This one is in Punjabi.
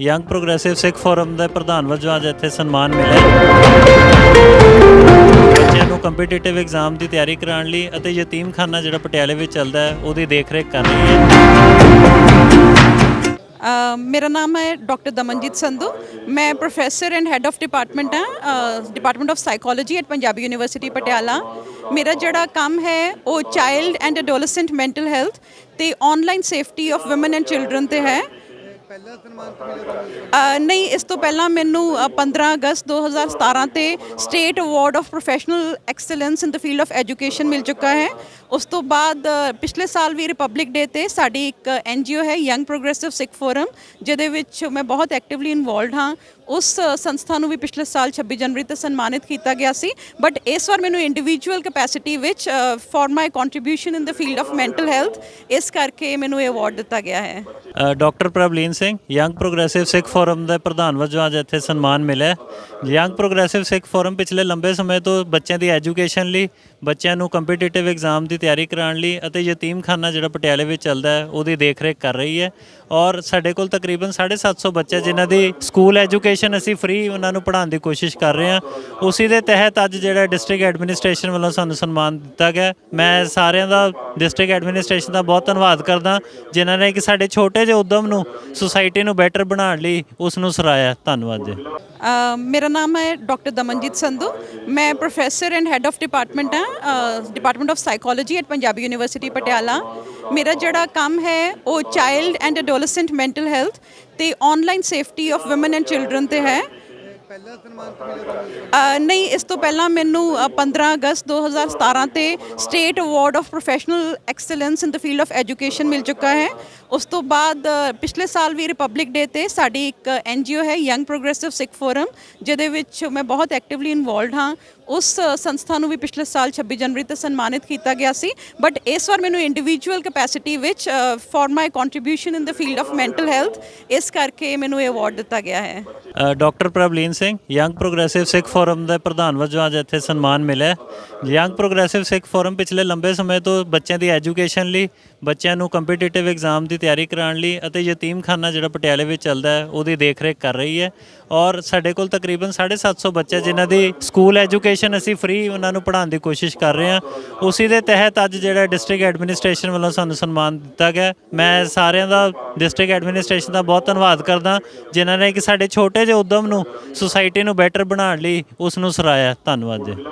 ਯੰਗ ਪ੍ਰੋਗਰੈਸਿਵ ਸਿੱਖ ਫੋਰਮ ਦੇ ਪ੍ਰਧਾਨ ਵਜੋਂ ਅੱਜ ਇੱਥੇ ਸਨਮਾਨ ਮਿਲਿਆ ਬੱਚਿਆਂ ਨੂੰ ਕੰਪੀਟੀਟਿਵ ਐਗਜ਼ਾਮ ਦੀ ਤਿਆਰੀ ਕਰਾਉਣ ਲਈ ਅਤੇ ਯਤੀਮਖਾਨਾ ਜਿਹੜਾ ਪਟਿਆਲੇ ਵਿੱਚ ਚੱਲਦਾ ਹੈ, ਉਹਦੀ ਦੇਖਰੇਖ ਕਰ ਰਹੀ ਹੈ ਮੇਰਾ ਨਾਮ ਹੈ ਡਾਕਟਰ ਦਮਨਜੀਤ ਸੰਧੂ। ਮੈਂ professor and head of department ਹਾਂ। Department of psychology at Punjabi university Patiala. ਮੇਰਾ ਜਿਹੜਾ ਕੰਮ ਹੈ, ਉਹ child and adolescent mental health ਤੇ online safety of women and children ਤੇ ਹੈ। ਨਹੀਂ ਇਸ ਤੋਂ ਪਹਿਲਾਂ ਮੈਨੂੰ ਅ, 15 ਅਗਸਤ 2017 ਤੇ state award of professional excellence in the field of education ਮਿਲ ਚੁੱਕਾ ਹੈ। ਉਸ ਤੋਂ ਬਾਅਦ ਪਿਛਲੇ ਸਾਲ ਵੀ ਰਿਪਬਲਿਕ ਡੇ ਤੇ ਸਾਡੀ ਇੱਕ ਐਨਜੀਓ ਹੈ ਯੰਗ ਪ੍ਰੋਗਰੈਸਿਵ ਸਿੱਖ ਫੋਰਮ ਜਿਹਦੇ ਵਿੱਚ ਮੈਂ ਬਹੁਤ ਐਕਟਿਵਲੀ ਇਨਵੋਲਡ ਹਾਂ। ਉਸ ਸੰਸਥਾ ਨੂੰ ਵੀ ਪਿਛਲੇ ਸਾਲ 26 ਜਨਵਰੀ ਤੇ ਸਨਮਾਨਿਤ ਕੀਤਾ ਗਿਆ ਸੀ। ਬਟ ਇਸ ਵਾਰ ਮੈਨੂੰ ਇੰਡੀਵਿਜੂਅਲ ਕੈਪੈਸਿਟੀ ਵਿੱਚ for my contribution in the field of mental health ਇਸ ਕਰਕੇ ਮੈਨੂੰ ਇਹ ਅਵਾਰਡ ਦਿੱਤਾ ਗਿਆ ਹੈ। Doctor Prabhleen Singh young progressive Sikh forum ਦੇ ਪ੍ਰਧਾਨ ਵਜੋਂ ਅੱਜ ਇੱਥੇ ਸਨਮਾਨ ਮਿਲਿਆ ਯੰਗ ਪ੍ਰੋਗਰੈਸਿਵ ਸਿੱਖ ਫੋਰਮ ਪਿਛਲੇ ਲੰਬੇ ਸਮੇਂ ਤੋਂ ਬੱਚਿਆਂ ਦੀ ਐਜੂਕੇਸ਼ਨ ਲਈ, ਬੱਚਿਆਂ ਨੂੰ ਕੰਪੀਟੀਟਿਵ ਐਗਜ਼ਾਮ ਦੀ ਤਿਆਰੀ ਕਰਾਉਣ ਲਈ ਅਤੇ ਯਤੀਮਖਾਨਾ ਜਿਹੜਾ ਪਟਿਆਲੇ ਵਿੱਚ ਚੱਲਦਾ ਹੈ, ਉਹਦੀ ਦੇਖਰੇਖ ਕਰ ਰਹੀ ਹੈ। ਔਰ ਸਾਡੇ ਕੋਲ ਤਕਰੀਬਨ 750 ਬੱਚੇ ਜਿਨ੍ਹਾਂ ਦੀ ਸਕੂਲ ਐਜੂਕੇਸ਼ਨ ਅਸੀਂ ਫ੍ਰੀ ਉਹਨਾਂ ਨੂੰ ਪੜ੍ਹਾਉਣ ਦੀ ਕੋਸ਼ਿਸ਼ ਕਰ ਰਹੇ ਹਾਂ। ਉਸੇ ਦੇ ਤਹਿਤ ਅੱਜ ਜਿਹੜਾ ਡਿਸਟ੍ਰਿਕਟ ਐਡਮਿਨਿਸਟ੍ਰੇਸ਼ਨ ਵੱਲੋਂ ਸਾਨੂੰ ਸਨਮਾਨ ਦਿੱਤਾ ਗਿਆ ਮੈਂ ਸਾਰਿਆਂ ਦਾ ਡਿਸਟ੍ਰਿਕਟ ਐਡਮਿਨਿਸਟ੍ਰੇਸ਼ਨ ਦਾ ਬਹੁਤ ਧੰਨਵਾਦ ਕਰਦਾ ਜਿਨ੍ਹਾਂ ਨੇ ਕਿ ਸਾਡੇ ਛੋਟੇ ਜਿਹੇ ਉਦਮ ਨੂੰ ਸੁਸਾਇਟੀ ਨੂੰ ਬੈਟਰ ਬਣਾਉਣ ਲਈ ਉਸ ਨੂੰ ਸਰਾਇਆ ਧੰਨਵਾਦ ਜੀ। ਮੇਰਾ ਨਾਮ ਹੈ ਡਾਕਟਰ ਦਮਨਜੀਤ ਸੰਧੂ। ਮੈਂ professor and head of department ਹਾਂ। Department of psychology at Punjabi university Patiala ਮੇਰਾ ਜਿਹੜਾ ਕੰਮ ਹੈ, ਉਹ child and adolescent mental health ਤੇ online safety of women and children ਤੇ ਹੈ। ਨਹੀਂ ਇਸ ਤੋਂ ਪਹਿਲਾਂ ਮੈਨੂੰ ਅ, 15 ਅਗਸਤ 2017 ਤੇ state award of professional excellence in the field of education ਮਿਲ ਚੁੱਕਾ ਹੈ। ਉਸ ਤੋਂ ਬਾਅਦ ਪਿਛਲੇ ਸਾਲ ਵੀ ਰਿਪਬਲਿਕ ਡੇ ਤੇ ਸਾਡੀ ਇੱਕ ਐਨਜੀਓ ਹੈ ਯੰਗ ਪ੍ਰੋਗਰੈਸਿਵ ਸਿੱਖ ਫੋਰਮ ਜਿਹਦੇ ਵਿੱਚ ਮੈਂ ਬਹੁਤ ਐਕਟਿਵਲੀ ਇਨਵੋਲਡ ਹਾਂ। ਉਸ ਸੰਸਥਾ ਨੂੰ ਵੀ ਪਿਛਲੇ ਸਾਲ 26 ਜਨਵਰੀ ਤੇ ਸਨਮਾਨਿਤ ਕੀਤਾ ਗਿਆ ਸੀ। ਬਟ ਇਸ ਵਾਰ ਮੈਨੂੰ ਇੰਡੀਵਿਜੂਅਲ ਕੈਪੈਸਿਟੀ ਵਿੱਚ for my contribution in the field of mental health ਇਸ ਕਰਕੇ ਮੈਨੂੰ ਇਹ ਅਵਾਰਡ ਦਿੱਤਾ ਗਿਆ ਹੈ। Doctor Prabhleen Singh young progressive Sikh forum ਦੇ ਪ੍ਰਧਾਨ ਵਜੋਂ ਅੱਜ ਇੱਥੇ ਸਨਮਾਨ ਮਿਲਿਆ ਯੰਗ ਪ੍ਰੋਗਰੈਸਿਵ ਸਿੱਖ ਫੋਰਮ ਪਿਛਲੇ ਲੰਬੇ ਸਮੇਂ ਤੋਂ ਬੱਚਿਆਂ ਦੀ ਐਜੂਕੇਸ਼ਨ ਲਈ, ਬੱਚਿਆਂ ਨੂੰ ਕੰਪੀਟੀਟਿਵ ਐਗਜ਼ਾਮ ਦੀ ਤਿਆਰੀ ਕਰਾਉਣ ਲਈ ਅਤੇ ਯਤੀਮਖਾਨਾ ਜਿਹੜਾ ਪਟਿਆਲੇ ਵਿੱਚ ਚੱਲਦਾ ਹੈ, ਉਹਦੀ ਦੇਖਰੇਖ ਕਰ ਰਹੀ ਹੈ। ਔਰ ਸਾਡੇ ਕੋਲ ਤਕਰੀਬਨ 750 ਬੱਚੇ ਜਿਨ੍ਹਾਂ ਦੀ ਸਕੂਲ ਐਜੂਕੇਸ਼ਨ ਅਸੀਂ ਫ੍ਰੀ ਉਹਨਾਂ ਨੂੰ ਪੜ੍ਹਾਉਣ ਦੀ ਕੋਸ਼ਿਸ਼ ਕਰ ਰਹੇ ਹਾਂ। ਉਸੇ ਦੇ ਤਹਿਤ ਅੱਜ ਜਿਹੜਾ ਡਿਸਟ੍ਰਿਕਟ ਐਡਮਿਨਿਸਟ੍ਰੇਸ਼ਨ ਵੱਲੋਂ ਸਾਨੂੰ ਸਨਮਾਨ ਦਿੱਤਾ ਗਿਆ ਮੈਂ ਸਾਰਿਆਂ ਦਾ ਡਿਸਟ੍ਰਿਕਟ ਐਡਮਿਨਿਸਟ੍ਰੇਸ਼ਨ ਦਾ ਬਹੁਤ ਧੰਨਵਾਦ ਕਰਦਾ ਜਿਨ੍ਹਾਂ ਨੇ ਕਿ ਸਾਡੇ ਛੋਟੇ ਜਿਹੇ ਉਦਮ ਨੂੰ ਸੁਸਾਇਟੀ ਨੂੰ ਬੈਟਰ ਬਣਾਉਣ ਲਈ ਉਸ ਨੂੰ ਸਰਾਇਆ ਧੰਨਵਾਦ ਜੀ।